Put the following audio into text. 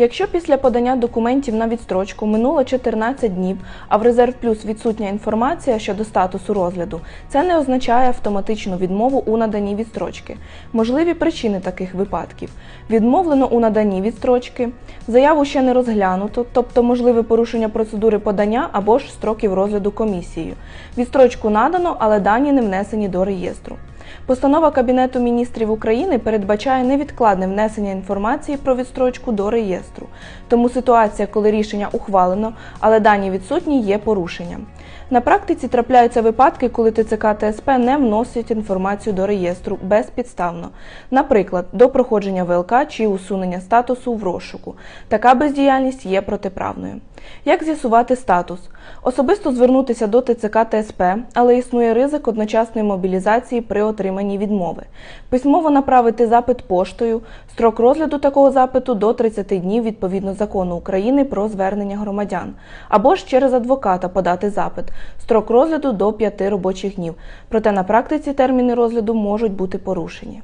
Якщо після подання документів на відстрочку минуло 14 днів, а в резерв плюс відсутня інформація щодо статусу розгляду, це не означає автоматичну відмову у наданні відстрочки. Можливі причини таких випадків: відмовлено у наданні відстрочки, заяву ще не розглянуто, тобто можливе порушення процедури подання або ж строків розгляду комісією. Відстрочку надано, але дані не внесені до реєстру. Постанова Кабінету міністрів України передбачає невідкладне внесення інформації про відстрочку до реєстру. Тому ситуація, коли рішення ухвалено, але дані відсутні, є порушенням. На практиці трапляються випадки, коли ТЦК та СП не вносять інформацію до реєстру безпідставно, наприклад, до проходження ВЛК чи усунення статусу в розшуку. Така бездіяльність є протиправною. Як з'ясувати статус? Особисто звернутися до ТЦК та СП, але існує ризик одночасної мобілізації при отриманні відмови. Письмово направити запит поштою, строк розгляду такого запиту до 30 днів відповідно закону України про звернення громадян, або ж через адвоката подати запит, строк розгляду до 5 робочих днів. Проте на практиці терміни розгляду можуть бути порушені.